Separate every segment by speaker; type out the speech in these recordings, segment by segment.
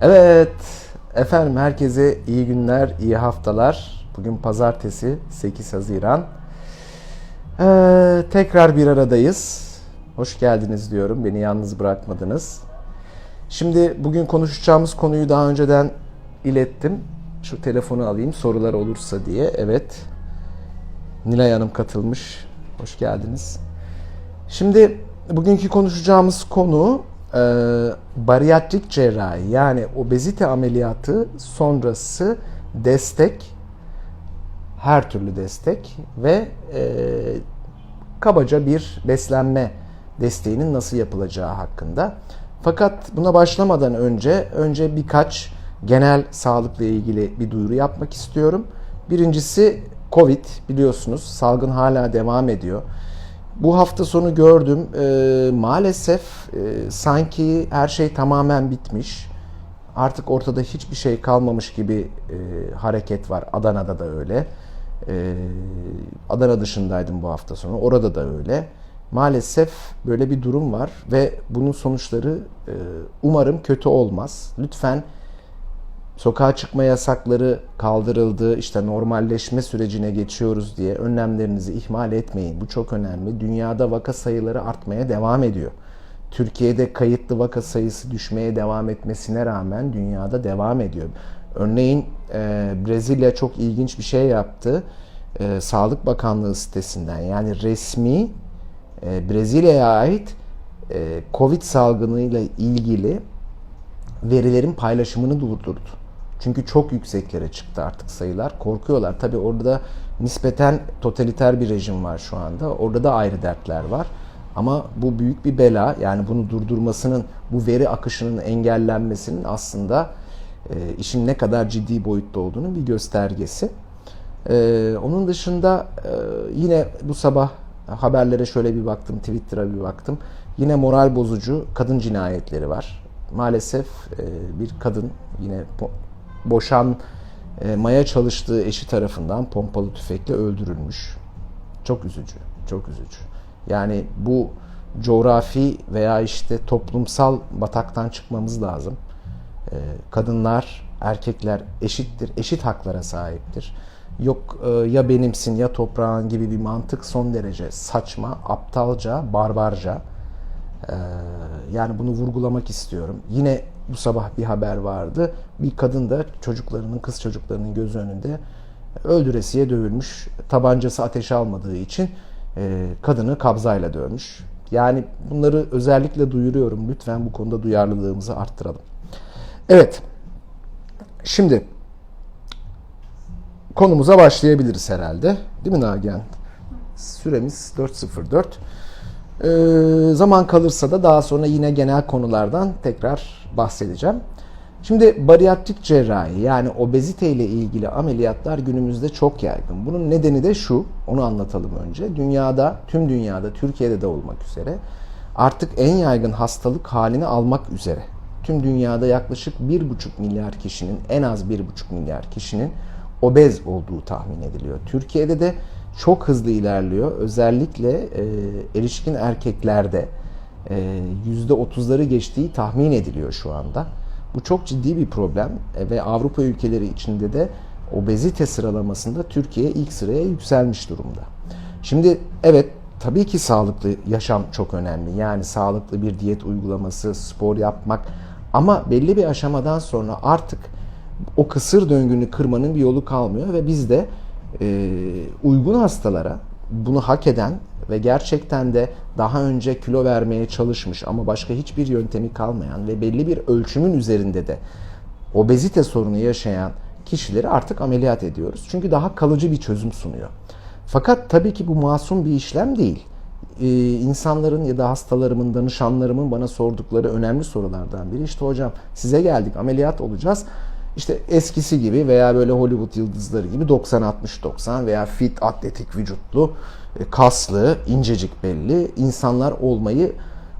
Speaker 1: Evet, efendim herkese iyi günler, iyi haftalar. Bugün pazartesi 8 Haziran. Ee, tekrar bir aradayız. Hoş geldiniz diyorum, beni yalnız bırakmadınız. Şimdi bugün konuşacağımız konuyu daha önceden ilettim. Şu telefonu alayım sorular olursa diye. Evet, Nilay Hanım katılmış. Hoş geldiniz. Şimdi bugünkü konuşacağımız konu e, bariyatrik cerrahi yani obezite ameliyatı sonrası destek, her türlü destek ve e, kabaca bir beslenme desteğinin nasıl yapılacağı hakkında. Fakat buna başlamadan önce önce birkaç genel sağlıkla ilgili bir duyuru yapmak istiyorum. Birincisi Covid biliyorsunuz salgın hala devam ediyor. Bu hafta sonu gördüm. Ee, maalesef e, sanki her şey tamamen bitmiş. Artık ortada hiçbir şey kalmamış gibi e, hareket var. Adana'da da öyle. Ee, Adana dışındaydım bu hafta sonu. Orada da öyle. Maalesef böyle bir durum var ve bunun sonuçları e, umarım kötü olmaz. Lütfen sokağa çıkma yasakları kaldırıldı, işte normalleşme sürecine geçiyoruz diye önlemlerinizi ihmal etmeyin. Bu çok önemli. Dünyada vaka sayıları artmaya devam ediyor. Türkiye'de kayıtlı vaka sayısı düşmeye devam etmesine rağmen dünyada devam ediyor. Örneğin e, Brezilya çok ilginç bir şey yaptı. E, Sağlık Bakanlığı sitesinden yani resmi e, Brezilya'ya ait Covid salgınıyla ilgili verilerin paylaşımını durdurdu. Çünkü çok yükseklere çıktı artık sayılar. Korkuyorlar. Tabii orada nispeten totaliter bir rejim var şu anda. Orada da ayrı dertler var. Ama bu büyük bir bela. Yani bunu durdurmasının, bu veri akışının engellenmesinin aslında e, işin ne kadar ciddi boyutta olduğunu bir göstergesi. E, onun dışında e, yine bu sabah haberlere şöyle bir baktım, Twitter'a bir baktım. Yine moral bozucu kadın cinayetleri var. Maalesef e, bir kadın yine boşanmaya çalıştığı eşi tarafından pompalı tüfekle öldürülmüş. Çok üzücü, çok üzücü. Yani bu coğrafi veya işte toplumsal bataktan çıkmamız lazım. Ee, kadınlar, erkekler eşittir, eşit haklara sahiptir. Yok e, ya benimsin ya toprağın gibi bir mantık son derece saçma, aptalca, barbarca. Ee, yani bunu vurgulamak istiyorum. Yine bu sabah bir haber vardı. Bir kadın da çocuklarının, kız çocuklarının göz önünde öldüresiye dövülmüş. Tabancası ateş almadığı için e, kadını kabzayla dövmüş. Yani bunları özellikle duyuruyorum. Lütfen bu konuda duyarlılığımızı arttıralım. Evet. Şimdi konumuza başlayabiliriz herhalde. Değil mi Nagihan? Süremiz 4.04. Ee, zaman kalırsa da daha sonra yine genel konulardan tekrar bahsedeceğim. Şimdi bariyatrik cerrahi yani obezite ile ilgili ameliyatlar günümüzde çok yaygın. Bunun nedeni de şu, onu anlatalım önce. Dünyada, tüm dünyada, Türkiye'de de olmak üzere artık en yaygın hastalık halini almak üzere. Tüm dünyada yaklaşık 1,5 milyar kişinin, en az 1,5 milyar kişinin obez olduğu tahmin ediliyor. Türkiye'de de çok hızlı ilerliyor. Özellikle e, erişkin erkeklerde e, %30'ları geçtiği tahmin ediliyor şu anda. Bu çok ciddi bir problem e, ve Avrupa ülkeleri içinde de obezite sıralamasında Türkiye ilk sıraya yükselmiş durumda. Şimdi evet tabii ki sağlıklı yaşam çok önemli. Yani sağlıklı bir diyet uygulaması, spor yapmak ama belli bir aşamadan sonra artık o kısır döngünü kırmanın bir yolu kalmıyor ve biz de e, uygun hastalara bunu hak eden ve gerçekten de daha önce kilo vermeye çalışmış ama başka hiçbir yöntemi kalmayan ve belli bir ölçümün üzerinde de obezite sorunu yaşayan kişileri artık ameliyat ediyoruz. Çünkü daha kalıcı bir çözüm sunuyor. Fakat tabii ki bu masum bir işlem değil. Ee, insanların ya da hastalarımın, danışanlarımın bana sordukları önemli sorulardan biri işte hocam size geldik ameliyat olacağız işte eskisi gibi veya böyle Hollywood yıldızları gibi 90-60-90 veya fit, atletik vücutlu, e, kaslı, incecik belli insanlar olmayı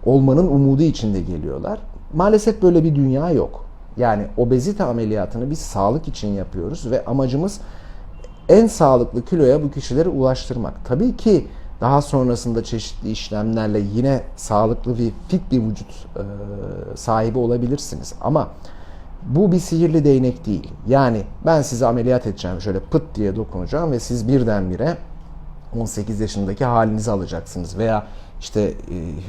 Speaker 1: olmanın umudu içinde geliyorlar. Maalesef böyle bir dünya yok. Yani obezite ameliyatını biz sağlık için yapıyoruz ve amacımız en sağlıklı kiloya bu kişileri ulaştırmak. Tabii ki daha sonrasında çeşitli işlemlerle yine sağlıklı bir fit bir vücut e, sahibi olabilirsiniz. Ama Bu bir sihirli değnek değil. Yani ben sizi ameliyat edeceğim şöyle pıt diye dokunacağım ve siz birdenbire 18 yaşındaki halinizi alacaksınız veya işte e,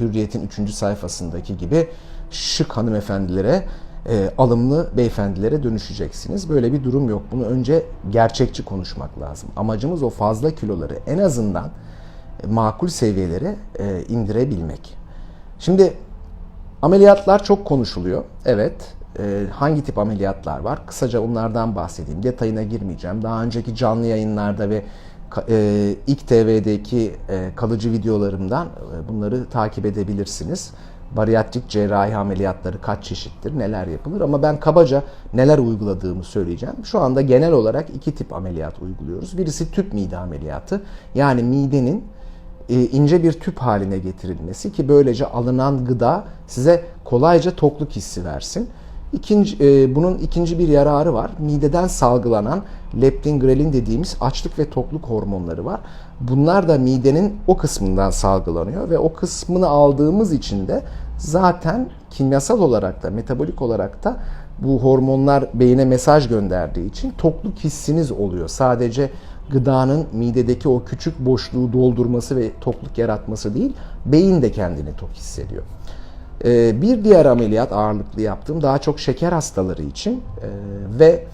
Speaker 1: Hürriyet'in 3. sayfasındaki gibi şık hanımefendilere, e, alımlı beyefendilere dönüşeceksiniz. Böyle bir durum yok. Bunu önce gerçekçi konuşmak lazım. Amacımız o fazla kiloları en azından e, makul seviyelere e, indirebilmek. Şimdi ameliyatlar çok konuşuluyor. Evet. E, hangi tip ameliyatlar var? Kısaca onlardan bahsedeyim. Detayına girmeyeceğim. Daha önceki canlı yayınlarda ve e, ilk TV'deki e, kalıcı videolarımdan e, bunları takip edebilirsiniz. Bariyatrik cerrahi ameliyatları kaç çeşittir, neler yapılır ama ben kabaca neler uyguladığımı söyleyeceğim. Şu anda genel olarak iki tip ameliyat uyguluyoruz. Birisi tüp mide ameliyatı. Yani midenin ince bir tüp haline getirilmesi ki böylece alınan gıda size kolayca tokluk hissi versin. İkinci, e, bunun ikinci bir yararı var. Mideden salgılanan leptin, grelin dediğimiz açlık ve tokluk hormonları var. Bunlar da midenin o kısmından salgılanıyor ve o kısmını aldığımız için de zaten kimyasal olarak da metabolik olarak da bu hormonlar beyine mesaj gönderdiği için tokluk hissiniz oluyor. Sadece gıdanın midedeki o küçük boşluğu doldurması ve tokluk yaratması değil, beyin de kendini tok hissediyor. Ee, Bir diğer ameliyat ağırlıklı yaptığım daha çok şeker hastaları için ee, ve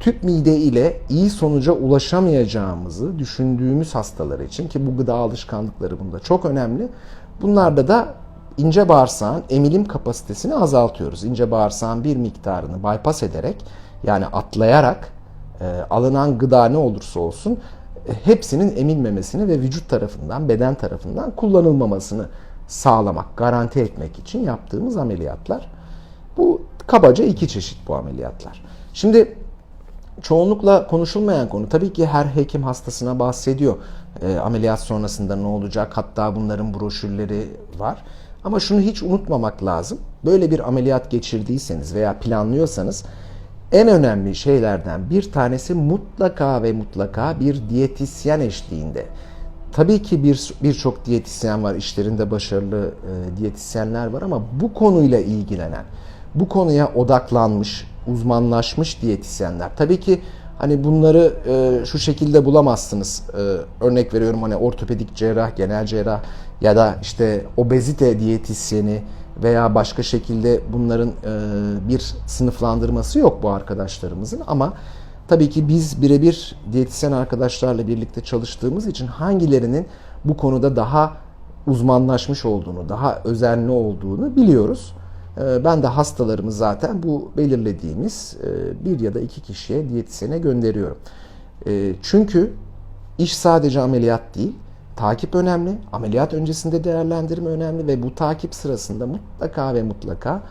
Speaker 1: tüp mide ile iyi sonuca ulaşamayacağımızı düşündüğümüz hastalar için ki bu gıda alışkanlıkları bunda çok önemli. Bunlarda da ince bağırsağın emilim kapasitesini azaltıyoruz. İnce bağırsağın bir miktarını bypass ederek yani atlayarak e, alınan gıda ne olursa olsun e, hepsinin emilmemesini ve vücut tarafından, beden tarafından kullanılmamasını sağlamak, garanti etmek için yaptığımız ameliyatlar. Bu kabaca iki çeşit bu ameliyatlar. Şimdi çoğunlukla konuşulmayan konu tabii ki her hekim hastasına bahsediyor. E, ameliyat sonrasında ne olacak? Hatta bunların broşürleri var. Ama şunu hiç unutmamak lazım. Böyle bir ameliyat geçirdiyseniz veya planlıyorsanız en önemli şeylerden bir tanesi mutlaka ve mutlaka bir diyetisyen eşliğinde. Tabii ki bir birçok diyetisyen var, işlerinde başarılı e, diyetisyenler var ama bu konuyla ilgilenen, bu konuya odaklanmış, uzmanlaşmış diyetisyenler. Tabii ki hani bunları e, şu şekilde bulamazsınız. E, örnek veriyorum hani ortopedik cerrah, genel cerrah ya da işte obezite diyetisyeni veya başka şekilde bunların e, bir sınıflandırması yok bu arkadaşlarımızın ama Tabii ki biz birebir diyetisyen arkadaşlarla birlikte çalıştığımız için hangilerinin bu konuda daha uzmanlaşmış olduğunu, daha özenli olduğunu biliyoruz. Ee, Ben de hastalarımı zaten bu belirlediğimiz e, bir ya da iki kişiye diyetisyene gönderiyorum. Ee, Çünkü iş sadece ameliyat değil, takip önemli, ameliyat öncesinde değerlendirme önemli ve bu takip sırasında mutlaka ve mutlaka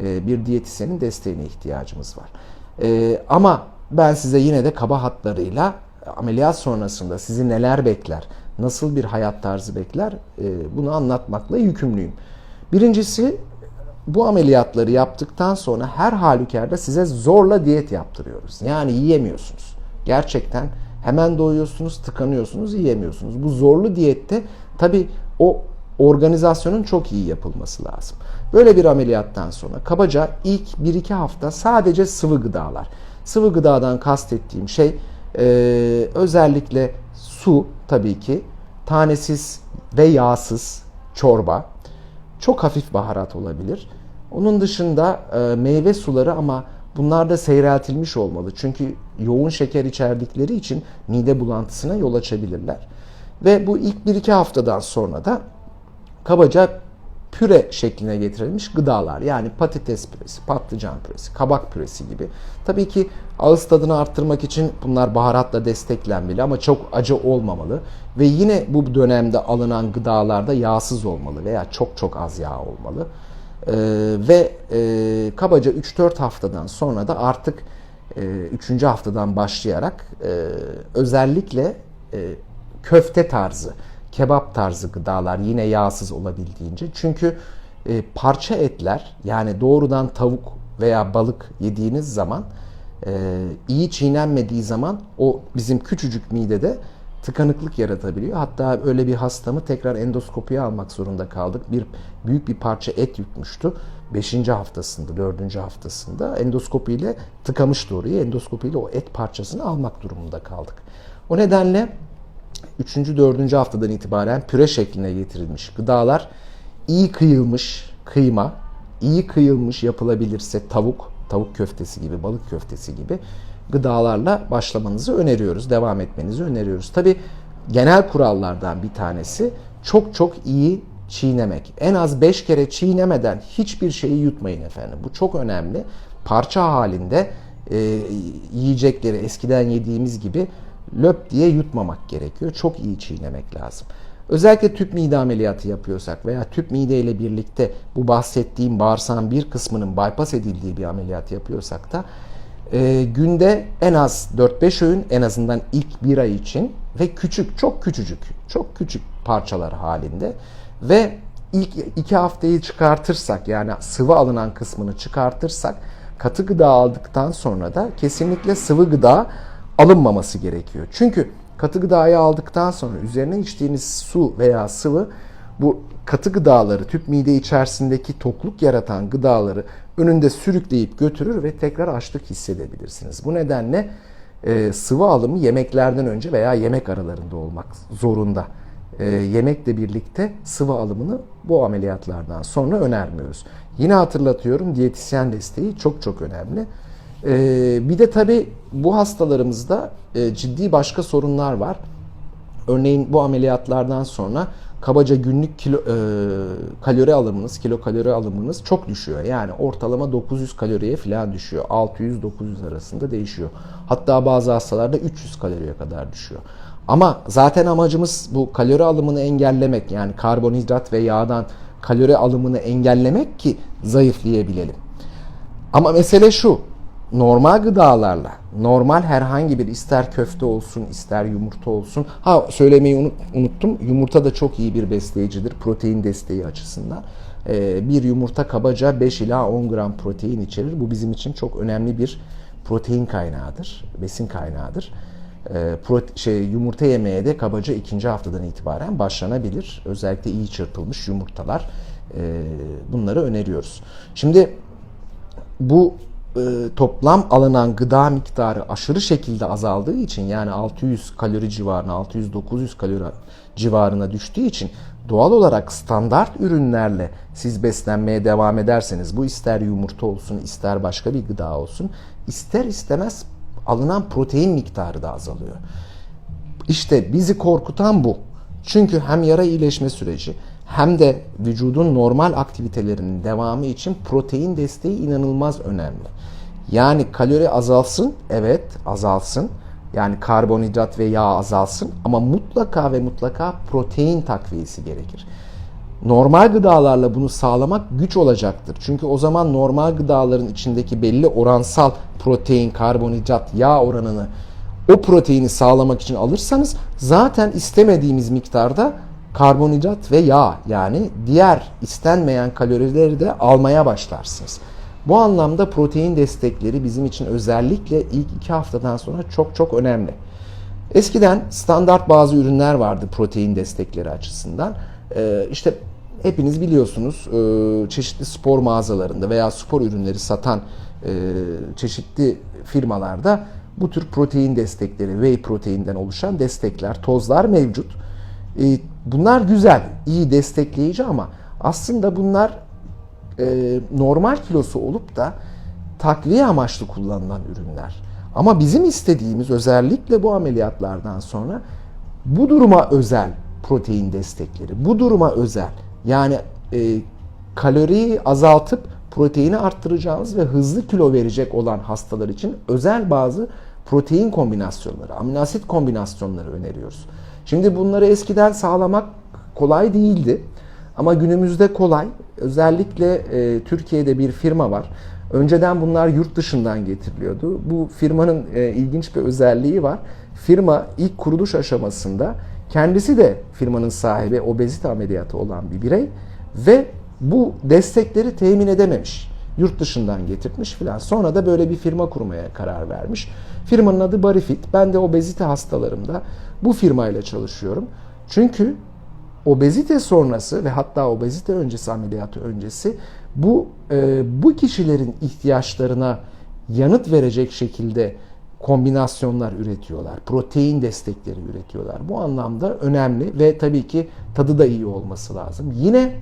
Speaker 1: e, bir diyetisyenin desteğine ihtiyacımız var. Ee, Ama ben size yine de kaba hatlarıyla ameliyat sonrasında sizi neler bekler, nasıl bir hayat tarzı bekler e, bunu anlatmakla yükümlüyüm. Birincisi bu ameliyatları yaptıktan sonra her halükarda size zorla diyet yaptırıyoruz. Yani yiyemiyorsunuz. Gerçekten hemen doyuyorsunuz, tıkanıyorsunuz, yiyemiyorsunuz. Bu zorlu diyette tabi o organizasyonun çok iyi yapılması lazım. Böyle bir ameliyattan sonra kabaca ilk 1-2 hafta sadece sıvı gıdalar. Sıvı gıdadan kastettiğim şey e, özellikle su tabii ki, tanesiz ve yağsız çorba, çok hafif baharat olabilir. Onun dışında e, meyve suları ama bunlar da seyreltilmiş olmalı. Çünkü yoğun şeker içerdikleri için mide bulantısına yol açabilirler. Ve bu ilk 1-2 haftadan sonra da kabaca püre şekline getirilmiş gıdalar yani patates püresi, patlıcan püresi, kabak püresi gibi. Tabii ki ağız tadını arttırmak için bunlar baharatla desteklenmeli ama çok acı olmamalı. Ve yine bu dönemde alınan gıdalarda yağsız olmalı veya çok çok az yağ olmalı. Ee, ve e, kabaca 3-4 haftadan sonra da artık 3. E, haftadan başlayarak e, özellikle e, köfte tarzı, kebap tarzı gıdalar yine yağsız olabildiğince. Çünkü e, parça etler yani doğrudan tavuk veya balık yediğiniz zaman e, iyi çiğnenmediği zaman o bizim küçücük midede tıkanıklık yaratabiliyor. Hatta öyle bir hastamı tekrar endoskopiye almak zorunda kaldık. Bir büyük bir parça et yutmuştu. 5. haftasında, 4. haftasında endoskopiyle tıkamıştı orayı. Endoskopiyle o et parçasını almak durumunda kaldık. O nedenle 3. 4. haftadan itibaren püre şekline getirilmiş gıdalar iyi kıyılmış kıyma, iyi kıyılmış yapılabilirse tavuk, tavuk köftesi gibi, balık köftesi gibi gıdalarla başlamanızı öneriyoruz, devam etmenizi öneriyoruz. Tabi genel kurallardan bir tanesi çok çok iyi çiğnemek. En az 5 kere çiğnemeden hiçbir şeyi yutmayın efendim. Bu çok önemli. Parça halinde e, yiyecekleri eskiden yediğimiz gibi löp diye yutmamak gerekiyor. Çok iyi çiğnemek lazım. Özellikle tüp mide ameliyatı yapıyorsak veya tüp mide ile birlikte bu bahsettiğim bağırsağın bir kısmının bypass edildiği bir ameliyat yapıyorsak da e, günde en az 4-5 öğün en azından ilk bir ay için ve küçük, çok küçücük, çok küçük parçalar halinde ve ilk iki haftayı çıkartırsak yani sıvı alınan kısmını çıkartırsak katı gıda aldıktan sonra da kesinlikle sıvı gıda alınmaması gerekiyor. Çünkü katı gıdayı aldıktan sonra üzerine içtiğiniz su veya sıvı bu katı gıdaları tüp mide içerisindeki tokluk yaratan gıdaları önünde sürükleyip götürür ve tekrar açlık hissedebilirsiniz. Bu nedenle e, sıvı alımı yemeklerden önce veya yemek aralarında olmak zorunda. E, yemekle birlikte sıvı alımını bu ameliyatlardan sonra önermiyoruz. Yine hatırlatıyorum diyetisyen desteği çok çok önemli. Ee, bir de tabii bu hastalarımızda e, ciddi başka sorunlar var. Örneğin bu ameliyatlardan sonra kabaca günlük kilo e, kalori alımınız, kilo kalori alımınız çok düşüyor. Yani ortalama 900 kaloriye falan düşüyor. 600-900 arasında değişiyor. Hatta bazı hastalarda 300 kaloriye kadar düşüyor. Ama zaten amacımız bu kalori alımını engellemek. Yani karbonhidrat ve yağdan kalori alımını engellemek ki zayıflayabilelim. Ama mesele şu normal gıdalarla, normal herhangi bir ister köfte olsun, ister yumurta olsun. Ha söylemeyi unuttum. Yumurta da çok iyi bir besleyicidir protein desteği açısından. Ee, bir yumurta kabaca 5 ila 10 gram protein içerir. Bu bizim için çok önemli bir protein kaynağıdır, besin kaynağıdır. Ee, prote şey yumurta yemeye de kabaca ikinci haftadan itibaren başlanabilir. Özellikle iyi çırpılmış yumurtalar. Ee, bunları öneriyoruz. Şimdi bu e, toplam alınan gıda miktarı aşırı şekilde azaldığı için yani 600 kalori civarına 600-900 kalori civarına düştüğü için doğal olarak standart ürünlerle siz beslenmeye devam ederseniz bu ister yumurta olsun ister başka bir gıda olsun ister istemez alınan protein miktarı da azalıyor. İşte bizi korkutan bu. Çünkü hem yara iyileşme süreci hem de vücudun normal aktivitelerinin devamı için protein desteği inanılmaz önemli. Yani kalori azalsın, evet azalsın. Yani karbonhidrat ve yağ azalsın ama mutlaka ve mutlaka protein takviyesi gerekir. Normal gıdalarla bunu sağlamak güç olacaktır. Çünkü o zaman normal gıdaların içindeki belli oransal protein, karbonhidrat, yağ oranını o proteini sağlamak için alırsanız zaten istemediğimiz miktarda karbonhidrat ve yağ yani diğer istenmeyen kalorileri de almaya başlarsınız. Bu anlamda protein destekleri bizim için özellikle ilk iki haftadan sonra çok çok önemli. Eskiden standart bazı ürünler vardı protein destekleri açısından. Ee, işte hepiniz biliyorsunuz e, çeşitli spor mağazalarında veya spor ürünleri satan e, çeşitli firmalarda bu tür protein destekleri, whey proteinden oluşan destekler, tozlar mevcut. Bunlar güzel, iyi destekleyici ama aslında bunlar e, normal kilosu olup da takviye amaçlı kullanılan ürünler. Ama bizim istediğimiz özellikle bu ameliyatlardan sonra bu duruma özel protein destekleri, bu duruma özel yani e, kaloriyi azaltıp proteini arttıracağımız ve hızlı kilo verecek olan hastalar için özel bazı protein kombinasyonları, amino asit kombinasyonları öneriyoruz. Şimdi bunları eskiden sağlamak kolay değildi. Ama günümüzde kolay. Özellikle e, Türkiye'de bir firma var. Önceden bunlar yurt dışından getiriliyordu. Bu firmanın e, ilginç bir özelliği var. Firma ilk kuruluş aşamasında kendisi de firmanın sahibi obezite ameliyatı olan bir birey ve bu destekleri temin edememiş. Yurt dışından getirtmiş filan. Sonra da böyle bir firma kurmaya karar vermiş. Firmanın adı Barifit. Ben de obezite hastalarımda bu firmayla çalışıyorum. Çünkü obezite sonrası ve hatta obezite öncesi ameliyatı öncesi bu e, bu kişilerin ihtiyaçlarına yanıt verecek şekilde kombinasyonlar üretiyorlar. Protein destekleri üretiyorlar. Bu anlamda önemli ve tabii ki tadı da iyi olması lazım. Yine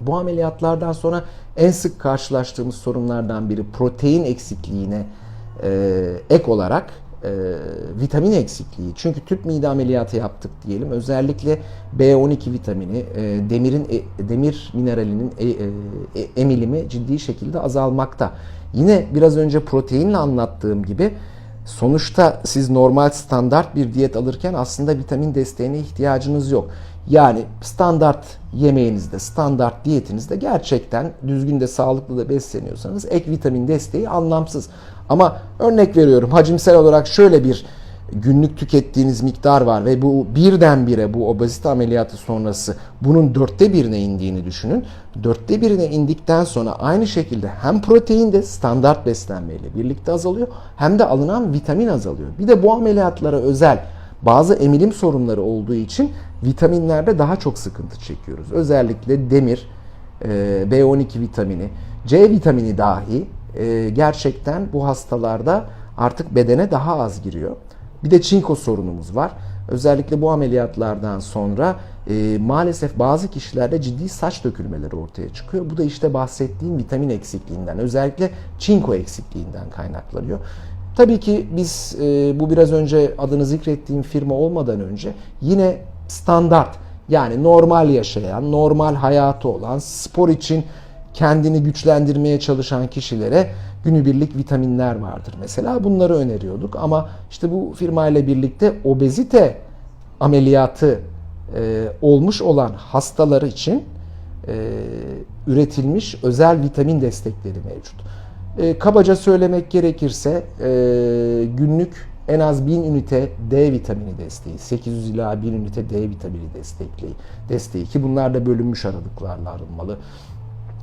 Speaker 1: bu ameliyatlardan sonra en sık karşılaştığımız sorunlardan biri protein eksikliğine e, ek olarak e, vitamin eksikliği. Çünkü tüp mide ameliyatı yaptık diyelim. Özellikle B12 vitamini, e, demirin e, demir mineralinin e, e, emilimi ciddi şekilde azalmakta. Yine biraz önce proteinle anlattığım gibi sonuçta siz normal standart bir diyet alırken aslında vitamin desteğine ihtiyacınız yok. Yani standart yemeğinizde, standart diyetinizde gerçekten düzgün de sağlıklı da besleniyorsanız ek vitamin desteği anlamsız. Ama örnek veriyorum hacimsel olarak şöyle bir günlük tükettiğiniz miktar var ve bu birdenbire bu obezite ameliyatı sonrası bunun dörtte birine indiğini düşünün. Dörtte birine indikten sonra aynı şekilde hem protein de standart beslenmeyle birlikte azalıyor hem de alınan vitamin azalıyor. Bir de bu ameliyatlara özel bazı emilim sorunları olduğu için vitaminlerde daha çok sıkıntı çekiyoruz. Özellikle demir, e, B12 vitamini, C vitamini dahi e, gerçekten bu hastalarda artık bedene daha az giriyor. Bir de çinko sorunumuz var. Özellikle bu ameliyatlardan sonra e, maalesef bazı kişilerde ciddi saç dökülmeleri ortaya çıkıyor. Bu da işte bahsettiğim vitamin eksikliğinden, özellikle çinko eksikliğinden kaynaklanıyor. Tabii ki biz e, bu biraz önce adını zikrettiğim firma olmadan önce yine standart yani normal yaşayan, normal hayatı olan, spor için kendini güçlendirmeye çalışan kişilere günübirlik vitaminler vardır mesela. Bunları öneriyorduk ama işte bu firma ile birlikte obezite ameliyatı e, olmuş olan hastaları için e, üretilmiş özel vitamin destekleri mevcut. E, kabaca söylemek gerekirse e, günlük en az 1000 ünite D vitamini desteği, 800 ila 1000 ünite D vitamini destekli desteği ki bunlar da bölünmüş aralıklarla alınmalı.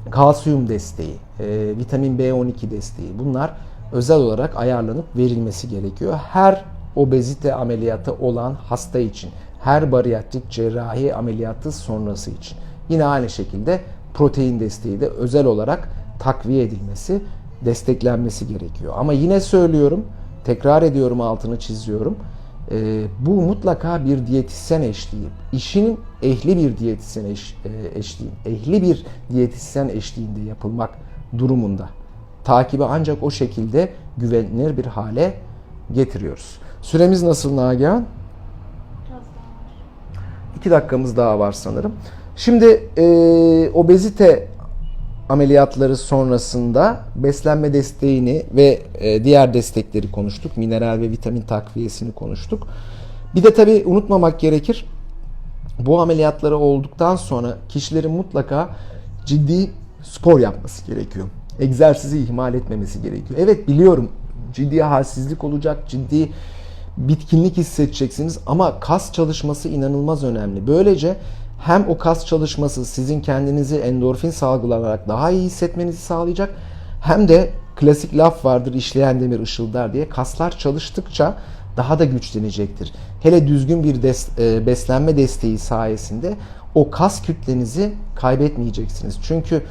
Speaker 1: Kalsiyum desteği, e, vitamin B12 desteği bunlar özel olarak ayarlanıp verilmesi gerekiyor. Her obezite ameliyatı olan hasta için, her bariyatrik cerrahi ameliyatı sonrası için. Yine aynı şekilde protein desteği de özel olarak takviye edilmesi, desteklenmesi gerekiyor. Ama yine söylüyorum, tekrar ediyorum altını çiziyorum. Ee, bu mutlaka bir diyetisyen eşliği, işinin ehli bir diyetisyen eş, e, eşliği, ehli bir diyetisyen eşliğinde yapılmak durumunda. Takibi ancak o şekilde güvenilir bir hale getiriyoruz. Süremiz nasıl Nagihan? İki dakikamız daha var sanırım. Şimdi e, obezite ameliyatları sonrasında beslenme desteğini ve e, diğer destekleri konuştuk. Mineral ve vitamin takviyesini konuştuk. Bir de tabii unutmamak gerekir. Bu ameliyatları olduktan sonra kişilerin mutlaka ciddi spor yapması gerekiyor. Egzersizi ihmal etmemesi gerekiyor. Evet biliyorum ciddi halsizlik olacak, ciddi bitkinlik hissedeceksiniz ama kas çalışması inanılmaz önemli. Böylece hem o kas çalışması sizin kendinizi endorfin salgılanarak daha iyi hissetmenizi sağlayacak hem de klasik laf vardır işleyen demir ışıldar diye kaslar çalıştıkça daha da güçlenecektir. Hele düzgün bir des, e, beslenme desteği sayesinde o kas kütlenizi kaybetmeyeceksiniz. Çünkü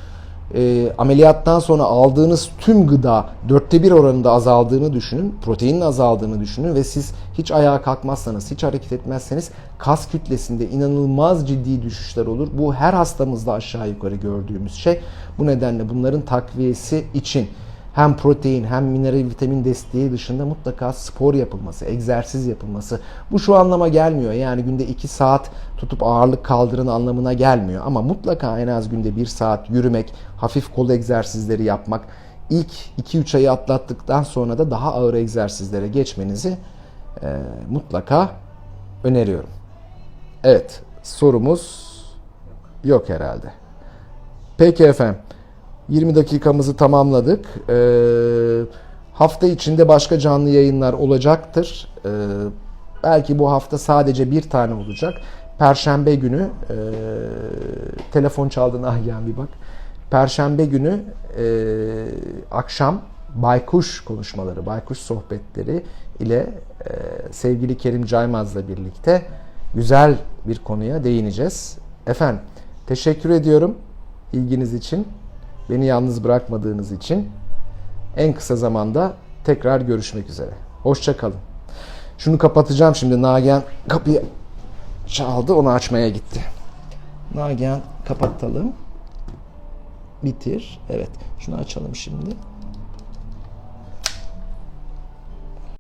Speaker 1: e, ameliyattan sonra aldığınız tüm gıda dörtte bir oranında azaldığını düşünün, proteinin azaldığını düşünün ve siz hiç ayağa kalkmazsanız, hiç hareket etmezseniz kas kütlesinde inanılmaz ciddi düşüşler olur. Bu her hastamızda aşağı yukarı gördüğümüz şey. Bu nedenle bunların takviyesi için hem protein hem mineral vitamin desteği dışında mutlaka spor yapılması, egzersiz yapılması. Bu şu anlama gelmiyor. Yani günde 2 saat tutup ağırlık kaldırın anlamına gelmiyor. Ama mutlaka en az günde 1 saat yürümek, hafif kol egzersizleri yapmak, ilk 2-3 ayı atlattıktan sonra da daha ağır egzersizlere geçmenizi e, mutlaka öneriyorum. Evet, sorumuz yok herhalde. Peki efendim. 20 dakikamızı tamamladık. Ee, hafta içinde başka canlı yayınlar olacaktır. Ee, belki bu hafta sadece bir tane olacak. Perşembe günü e, telefon çaldı Nahiyen bir bak. Perşembe günü e, akşam baykuş konuşmaları, baykuş sohbetleri ile e, sevgili Kerim Caymaz'la birlikte güzel bir konuya değineceğiz. Efendim teşekkür ediyorum ilginiz için, beni yalnız bırakmadığınız için. En kısa zamanda tekrar görüşmek üzere. Hoşçakalın. Şunu kapatacağım şimdi. Nagihan kapıyı çaldı, onu açmaya gitti. Nagihan kapatalım. Bitir. Evet. Şunu açalım şimdi.